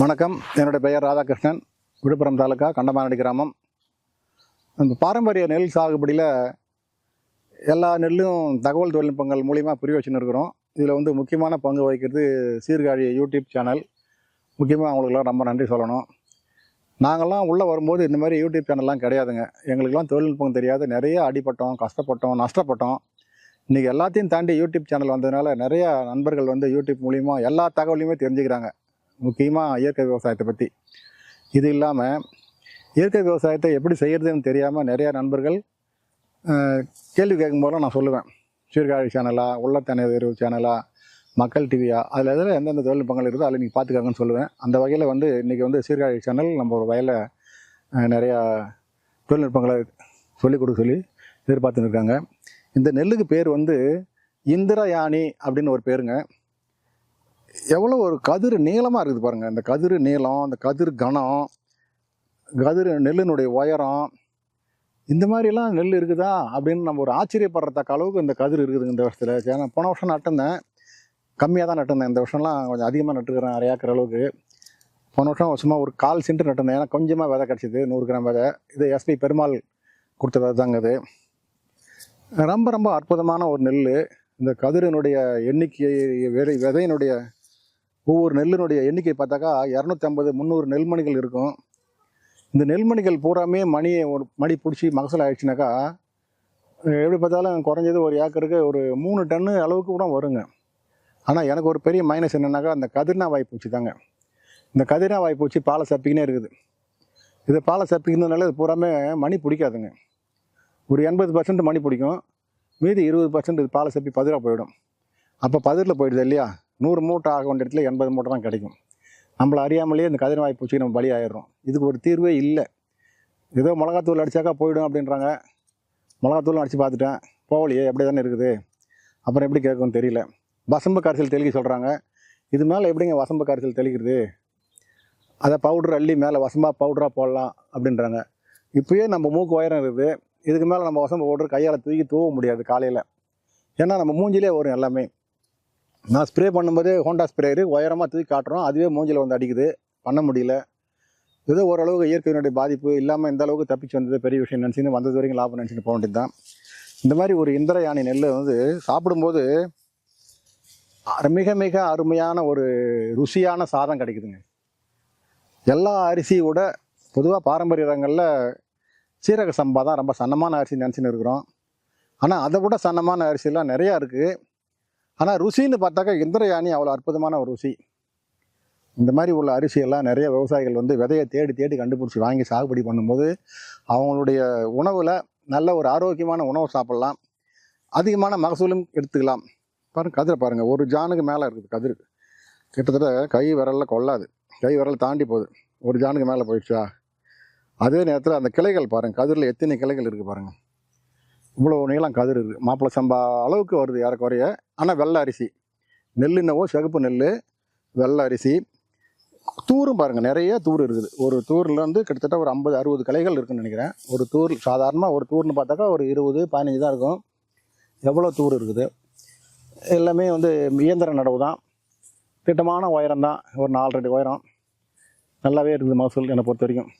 வணக்கம். என்னுடைய பெயர் ராதாகிருஷ்ணன். விழுப்புரம் தாலுக்கா கண்டமானடி கிராமம். இந்த பாரம்பரிய நெல் சாகுபடியில் எல்லா நெல்லும் தகவல் தொழில்நுட்பங்கள் மூலிமா புரிய வச்சுன்னு இருக்கிறோம். இதில் வந்து முக்கியமான பங்கு வகிக்கிறது சீர்காழி யூடியூப் சேனல். முக்கியமாக அவங்களுக்குலாம் ரொம்ப நன்றி சொல்லணும். நாங்கள்லாம் உள்ளே வரும்போது இந்த மாதிரி யூடியூப் சேனல்லாம் கிடையாதுங்க. எங்களுக்கெல்லாம் தொழில்நுட்பம் தெரியாது. நிறைய அடிபட்டோம் கஷ்டப்பட்டோம் நஷ்டப்பட்டோம். இன்றைக்கி எல்லாத்தையும் தாண்டி யூடியூப் சேனல் வந்ததுனால நிறையா நண்பர்கள் வந்து யூடியூப் மூலிமா எல்லா தகவலையுமே தெரிஞ்சுக்கிறாங்க. முக்கியமாக இயற்கை விவசாயத்தை பற்றி இது இல்லாமல் இயற்கை விவசாயத்தை எப்படி செய்கிறதுன்னு தெரியாமல் நிறையா நண்பர்கள் கேள்வி கேள்வி கேட்கும்போதெல்லாம் நான் சொல்லுவேன். சீர்காழி சேனலா உள்ளத்தனை எதிர்வு சேனலா மக்கள் டிவியா அதில் எதில் எந்தெந்த தொழில்நுட்பங்கள் இருக்குதோ அதில் நீங்கள் பார்த்துக்காங்கன்னு சொல்லுவேன். அந்த வகையில் வந்து இன்றைக்கி வந்து சீர்காழி சேனல் நம்ம ஒரு வயலில் நிறையா தொழில்நுட்பங்களை சொல்லிக் கொடுக்க சொல்லி எதிர்பார்த்துன்னு இருக்காங்க. இந்த நெல்லுக்கு பேர் வந்து இந்திரயானி அப்படின்னு ஒரு பேருங்க. எவ்வளோ ஒரு கதிர் நீளமாக இருக்குது பாருங்கள் இந்த கதிர் நீளம் அந்த கதிர் கனம் கதிர் நெல்லினுடைய உயரம் இந்த மாதிரிலாம் நெல் இருக்குதா அப்படின்னு நம்ம ஒரு ஆச்சரியப்படுறத்தக்க அளவுக்கு இந்த கதிர் இருக்குதுங்க இந்த வருஷத்தில். ஏன்னா போன வருஷம் நட்டுந்தேன் கம்மியாக தான் நட்டுந்தேன் இந்த வருஷம்லாம் கொஞ்சம் அதிகமாக நட்டுக்கிறேன் நிறைய அளவுக்கு. போன வருஷம் சும்மா ஒரு கால் சென்ட் நட்டுந்தேன் ஏன்னா கொஞ்சமாக விதை கிடச்சிது நூறு கிராம் விதை. இது எஸ்பி பெருமாள் கொடுத்த விதை தாங்க இது. ரொம்ப ரொம்ப அற்புதமான ஒரு நெல் இந்த கதிரினுடைய எண்ணிக்கை விதை விதையினுடைய ஒவ்வொரு நெல்லினுடைய எண்ணிக்கை பார்த்தாக்கா இரநூத்தி ஐம்பது முந்நூறு நெல்மணிகள் இருக்கும். இந்த நெல்மணிகள் பூராமே மணியை ஒரு மணி பிடிச்சி மகசூல் ஆயிடுச்சுனாக்கா எப்படி பார்த்தாலும் குறைஞ்சது ஒரு ஏக்கருக்கு ஒரு மூணு டன்னு அளவுக்கு கூட வருங்க. ஆனால் எனக்கு ஒரு பெரிய மைனஸ் என்னென்னாக்கா அந்த கதிர்னா வாய்ப்பூச்சி தாங்க. இந்த கதிர்னா வாய்ப்பூச்சி பாலை சப்பிக்கினே இருக்குது. இது பாலை சப்பிக்கிறதுனால இது பூராமே மணி பிடிக்காதுங்க. ஒரு எண்பது பர்சன்ட் மணி பிடிக்கும். மீதி இருபது பர்சன்ட் இது பாலை சப்பி பதிராக போயிடும். அப்போ பதிரில் போயிடுது இல்லையா? நூறு மூட்டை ஆக வேண்டிய இடத்துல எண்பது மூட்டை தான் கிடைக்கும். நம்மளை அறியாமலேயே இந்த கதிரவாய் பூச்சி நம்ம பலி ஆயிடுறோம் இதுக்கு ஒரு தீர்வே இல்லை. ஏதோ மிளகாத்தூள் அடித்தாக்கா போயிடும் அப்படின்றாங்க. மிளகாத்தூளும் அடித்து பார்த்துட்டேன். போகலையே எப்படி தானே இருக்குது. அப்புறம் எப்படி கேட்கும் தெரியல. வசம்பு கரைசல் தெளிக்க சொல்கிறாங்க இது மேலே எப்படிங்க வசம்பு கரைசல் தெளிக்கிறது? அதை பவுடர் அள்ளி மேலே வசம்பா பவுடராக போடலாம் அப்படின்றாங்க. இப்போயே நம்ம மூக்கு உயரம் இருக்குது. இதுக்கு மேலே நம்ம வசம்பு பவுடர் கையால் தூக்கி தூவ முடியாது காலையில். ஏன்னா நம்ம மூஞ்சிலே வரும் எல்லாமே. நான் ஸ்ப்ரே பண்ணும்போது ஹோண்டா ஸ்ப்ரேயரு உயரமாக தூக்கி காட்டுறோம். அதுவே மூஞ்சில் வந்து அடிக்குது. பண்ண முடியல. ஏதோ ஓரளவுக்கு இயற்கையினுடைய பாதிப்பு இல்லாமல் இந்த அளவுக்கு தப்பிச்சு வந்தது பெரிய விஷயம் நினச்சின்னு வந்தது வரைக்கும் லாபம் நினச்சின்னு போக வேண்டியது தான். இந்த மாதிரி ஒரு இந்திர யானை நெல் வந்து சாப்பிடும்போது மிக மிக அருமையான ஒரு ருசியான சாதம் கிடைக்குதுங்க. எல்லா அரிசியோட பொதுவாக பாரம்பரிய ரகங்களில் சீரக சம்பா தான் ரொம்ப சன்னமான அரிசி நினச்சின்னு இருக்கிறோம். ஆனால் அதை விட சன்னமான அரிசிலாம் நிறையா இருக்குது ஆனால் ருசின்னு பார்த்தாக்கா இந்திரயானி அவ்வளோ அற்புதமான ஒரு ருசி. இந்த மாதிரி உள்ள அரிசியெல்லாம் நிறைய விவசாயிகள் வந்து விதையை தேடி தேடி கண்டுபிடிச்சி வாங்கி சாகுபடி பண்ணும்போது அவங்களுடைய உணவில் நல்ல ஒரு ஆரோக்கியமான உணவு சாப்பிட்லாம். அதிகமான மகசூலும் எடுத்துக்கலாம். பாருங்க கதிரை பாருங்கள் ஒரு ஜானுக்கு மேலே இருக்குது கதிர் கிட்டத்தட்ட கை விரலில் கொள்ளாது. கை விரல் தாண்டி போகுது. ஒரு ஜானுக்கு மேலே போயிடுச்சா? அதே நேரத்தில் அந்த கிளைகள் பாருங்கள் கதிரில் எத்தனை கிளைகள் இருக்குது பாருங்கள் இவ்வளோ நீளம் கதிர் இருக்குது மாப்பிள்ளை சம்பா அளவுக்கு வருது ஏறக்குறைய ஆனால் வெள்ளை அரிசி. நெல் என்னவோ சிகப்பு நெல் வெள்ளை அரிசி. தூரும் பாருங்கள் நிறைய தூர் இருக்குது. ஒரு தூரில் வந்து கிட்டத்தட்ட ஒரு ஐம்பது அறுபது கலைகள் இருக்குன்னு நினைக்கிறேன். ஒரு தூர் சாதாரணமாக ஒரு தூர்னு பார்த்தாக்கா ஒரு இருபது பதினஞ்சு தான் இருக்கும். எவ்வளோ தூர் இருக்குது? எல்லாமே வந்து இயந்திர நடவு தான். திட்டமான உயரம் தான். ஒரு நாலு ரெண்டு உயரம். நல்லாவே இருக்குது மகசூல் என்னை பொறுத்த வரைக்கும்.